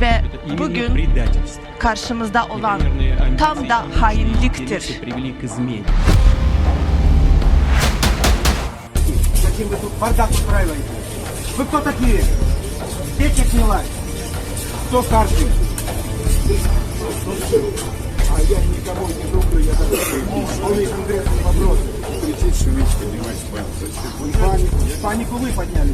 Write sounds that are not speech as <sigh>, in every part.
Ve Это именно bugün предательство. karşımızda olan Непомерные амбиции tam da и hainliktir. интересы привели к измене. Зачем вы тут бардак устраиваете? Вы кто такие? Печек снимать? Кто старший? А я никому не трогаю, я даже Он и конкретный вопрос. кричит, шуметь, поднимать панику. Зачем? Панику, панику вы подняли.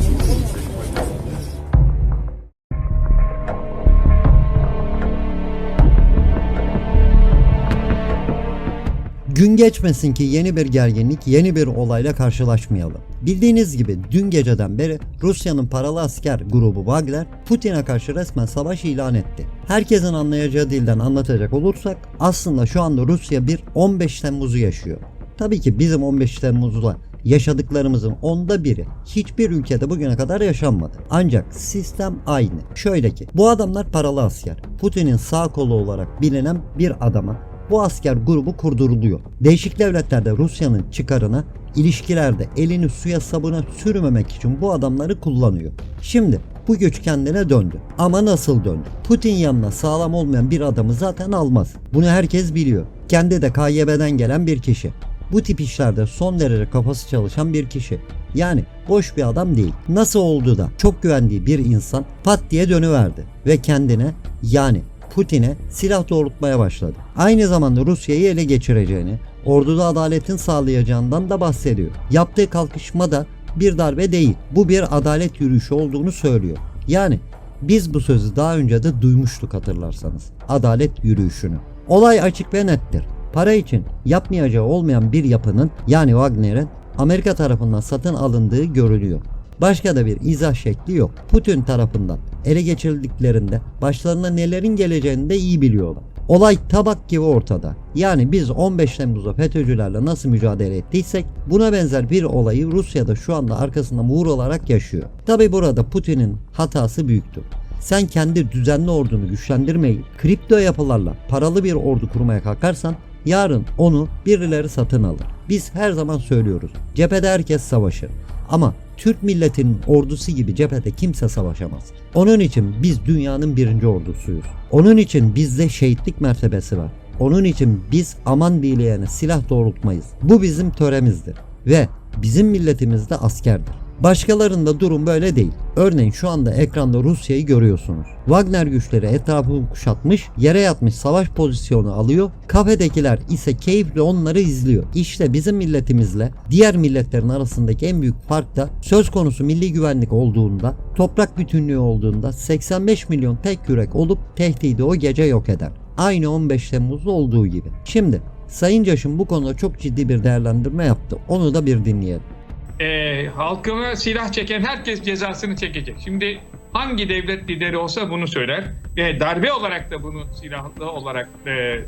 Gün geçmesin ki yeni bir gerginlik, yeni bir olayla karşılaşmayalım. Bildiğiniz gibi dün geceden beri Rusya'nın paralı asker grubu Wagner Putin'e karşı resmen savaş ilan etti. Herkesin anlayacağı dilden anlatacak olursak aslında şu anda Rusya bir 15 Temmuz'u yaşıyor. Tabii ki bizim 15 Temmuz'la yaşadıklarımızın onda biri hiçbir ülkede bugüne kadar yaşanmadı. Ancak sistem aynı. Şöyle ki bu adamlar paralı asker. Putin'in sağ kolu olarak bilinen bir adama bu asker grubu kurduruluyor. Değişik devletlerde Rusya'nın çıkarına ilişkilerde elini suya sabuna sürmemek için bu adamları kullanıyor. Şimdi bu güç kendine döndü. Ama nasıl döndü? Putin yanına sağlam olmayan bir adamı zaten almaz. Bunu herkes biliyor. Kendi de KGB'den gelen bir kişi. Bu tip işlerde son derece kafası çalışan bir kişi. Yani boş bir adam değil. Nasıl oldu da çok güvendiği bir insan pat diye dönüverdi ve kendine yani Putin'e silah doğrultmaya başladı. Aynı zamanda Rusya'yı ele geçireceğini, orduda adaletin sağlayacağından da bahsediyor. Yaptığı kalkışma da bir darbe değil. Bu bir adalet yürüyüşü olduğunu söylüyor. Yani biz bu sözü daha önce de duymuştuk hatırlarsanız. Adalet yürüyüşünü. Olay açık ve nettir. Para için yapmayacağı olmayan bir yapının yani Wagner'in Amerika tarafından satın alındığı görülüyor. Başka da bir izah şekli yok. Putin tarafından ele geçirildiklerinde başlarına nelerin geleceğini de iyi biliyorlar. Olay tabak gibi ortada. Yani biz 15 Temmuz'da FETÖ'cülerle nasıl mücadele ettiysek buna benzer bir olayı Rusya'da şu anda arkasında muğur olarak yaşıyor. Tabi burada Putin'in hatası büyüktür. Sen kendi düzenli ordunu güçlendirmeyi kripto yapılarla paralı bir ordu kurmaya kalkarsan yarın onu birileri satın alır. Biz her zaman söylüyoruz. Cephede herkes savaşır. Ama Türk milletinin ordusu gibi cephede kimse savaşamaz. Onun için biz dünyanın birinci ordusuyuz. Onun için bizde şehitlik mertebesi var. Onun için biz aman dileyene silah doğrultmayız. Bu bizim töremizdir. Ve bizim milletimiz de askerdir. Başkalarında durum böyle değil. Örneğin şu anda ekranda Rusya'yı görüyorsunuz. Wagner güçleri etrafını kuşatmış, yere yatmış savaş pozisyonu alıyor. Kafedekiler ise keyifle onları izliyor. İşte bizim milletimizle diğer milletlerin arasındaki en büyük fark da söz konusu milli güvenlik olduğunda, toprak bütünlüğü olduğunda 85 milyon tek yürek olup tehdidi o gece yok eder. Aynı 15 Temmuz'da olduğu gibi. Şimdi Sayın Caş'ın bu konuda çok ciddi bir değerlendirme yaptı. Onu da bir dinleyelim. E, halkına silah çeken herkes cezasını çekecek. Şimdi hangi devlet lideri olsa bunu söyler. E, darbe olarak da bunu silahlı olarak e, e,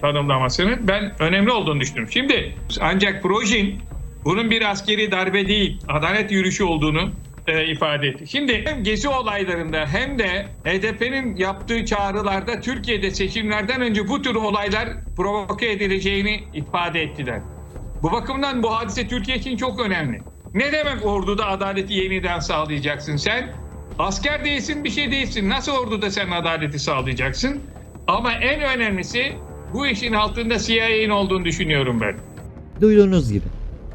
tanımlamasını ben önemli olduğunu düşünüyorum. Şimdi ancak Projin bunun bir askeri darbe değil, adalet yürüyüşü olduğunu e, ifade etti. Şimdi hem gezi olaylarında hem de HDP'nin yaptığı çağrılarda Türkiye'de seçimlerden önce bu tür olaylar provoke edileceğini ifade ettiler. Bu bakımdan bu hadise Türkiye için çok önemli. Ne demek orduda adaleti yeniden sağlayacaksın sen? Asker değilsin bir şey değilsin. Nasıl orduda sen adaleti sağlayacaksın? Ama en önemlisi bu işin altında CIA'nin olduğunu düşünüyorum ben. Duyduğunuz gibi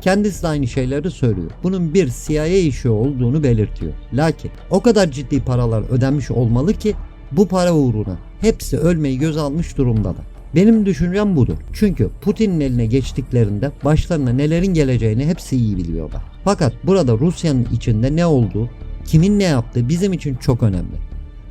kendisi de aynı şeyleri söylüyor. Bunun bir CIA işi olduğunu belirtiyor. Lakin o kadar ciddi paralar ödenmiş olmalı ki bu para uğruna hepsi ölmeyi göz almış durumdalar. Benim düşüncem budur. Çünkü Putin'in eline geçtiklerinde başlarına nelerin geleceğini hepsi iyi biliyorlar. Fakat burada Rusya'nın içinde ne olduğu, kimin ne yaptığı bizim için çok önemli.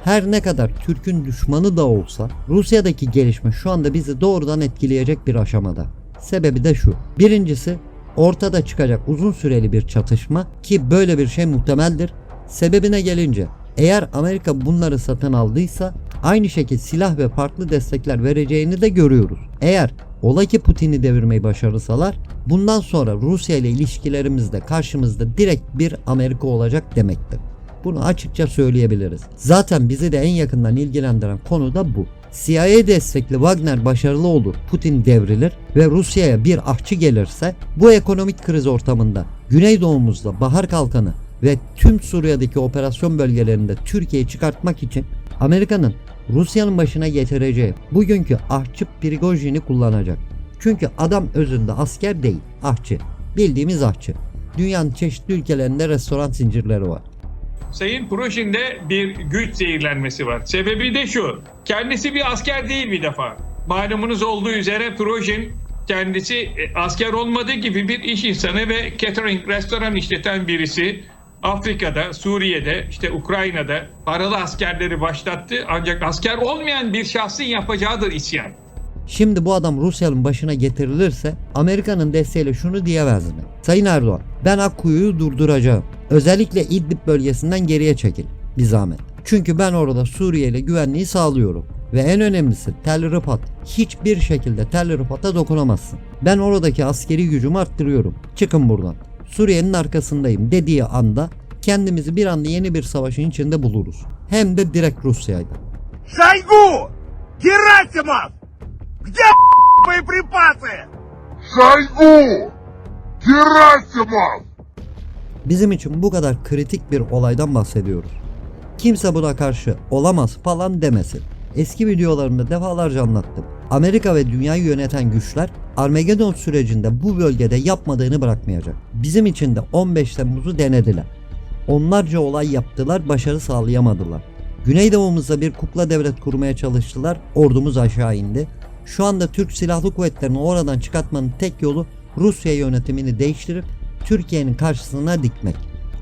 Her ne kadar Türk'ün düşmanı da olsa Rusya'daki gelişme şu anda bizi doğrudan etkileyecek bir aşamada. Sebebi de şu. Birincisi ortada çıkacak uzun süreli bir çatışma ki böyle bir şey muhtemeldir. Sebebine gelince eğer Amerika bunları satın aldıysa aynı şekilde silah ve farklı destekler vereceğini de görüyoruz. Eğer ola ki Putin'i devirmeyi başarırsalar bundan sonra Rusya ile ilişkilerimizde karşımızda direkt bir Amerika olacak demektir. Bunu açıkça söyleyebiliriz. Zaten bizi de en yakından ilgilendiren konu da bu. CIA destekli Wagner başarılı olur, Putin devrilir ve Rusya'ya bir ahçı gelirse bu ekonomik kriz ortamında Güneydoğumuzda Bahar Kalkanı ve tüm Suriye'deki operasyon bölgelerinde Türkiye'yi çıkartmak için Amerika'nın Rusya'nın başına getireceği bugünkü ahçı Prigojin'i kullanacak. Çünkü adam özünde asker değil, ahçı. Bildiğimiz ahçı. Dünyanın çeşitli ülkelerinde restoran zincirleri var. Sayın Prigojin'de bir güç zehirlenmesi var. Sebebi de şu. Kendisi bir asker değil bir defa. Malumunuz olduğu üzere Prigojin kendisi e, asker olmadığı gibi bir iş insanı ve catering restoran işleten birisi. Afrika'da, Suriye'de, işte Ukrayna'da paralı askerleri başlattı. Ancak asker olmayan bir şahsın yapacağıdır isyan. Şimdi bu adam Rusya'nın başına getirilirse Amerika'nın desteğiyle şunu diyemez mi? Sayın Erdoğan ben Akkuyu'yu durduracağım. Özellikle İdlib bölgesinden geriye çekil. Bir zahmet. Çünkü ben orada Suriye ile güvenliği sağlıyorum. Ve en önemlisi Tel Rifat. Hiçbir şekilde Tel Rifat'a dokunamazsın. Ben oradaki askeri gücümü arttırıyorum. Çıkın buradan. Suriye'nin arkasındayım dediği anda kendimizi bir anda yeni bir savaşın içinde buluruz. Hem de direkt Rusya'yla. Шойгу! Герасимов! Где <laughs> боеприпасы? Шойгу! Герасимов! Bizim için bu kadar kritik bir olaydan bahsediyoruz. Kimse buna karşı olamaz falan demesin. Eski videolarımda defalarca anlattım. Amerika ve dünyayı yöneten güçler Armageddon sürecinde bu bölgede yapmadığını bırakmayacak. Bizim için de 15 Temmuz'u denediler. Onlarca olay yaptılar, başarı sağlayamadılar. Güneydoğumuzda bir kukla devlet kurmaya çalıştılar, ordumuz aşağı indi. Şu anda Türk Silahlı Kuvvetleri'ni oradan çıkartmanın tek yolu Rusya yönetimini değiştirip Türkiye'nin karşısına dikmek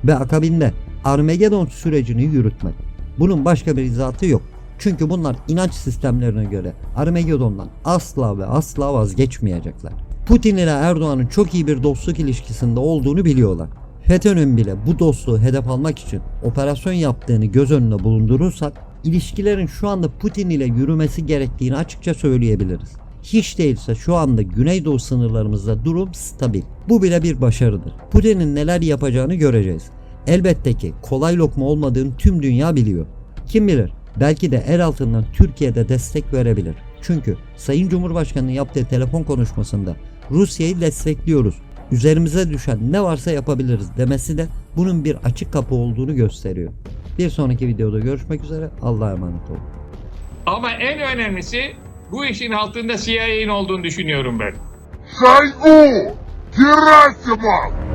ve akabinde Armageddon sürecini yürütmek. Bunun başka bir izahatı yok. Çünkü bunlar inanç sistemlerine göre Armageddon'dan asla ve asla vazgeçmeyecekler. Putin ile Erdoğan'ın çok iyi bir dostluk ilişkisinde olduğunu biliyorlar. FETÖ'nün bile bu dostluğu hedef almak için operasyon yaptığını göz önüne bulundurursak ilişkilerin şu anda Putin ile yürümesi gerektiğini açıkça söyleyebiliriz. Hiç değilse şu anda Güneydoğu sınırlarımızda durum stabil. Bu bile bir başarıdır. Putin'in neler yapacağını göreceğiz. Elbette ki kolay lokma olmadığını tüm dünya biliyor. Kim bilir belki de Eraltın'la Türkiye'de destek verebilir. Çünkü Sayın Cumhurbaşkanı'nın yaptığı telefon konuşmasında Rusya'yı destekliyoruz, üzerimize düşen ne varsa yapabiliriz demesi de bunun bir açık kapı olduğunu gösteriyor. Bir sonraki videoda görüşmek üzere. Allah'a emanet olun. Ama en önemlisi bu işin altında CIA'nin olduğunu düşünüyorum ben. Sayın Gerasimov!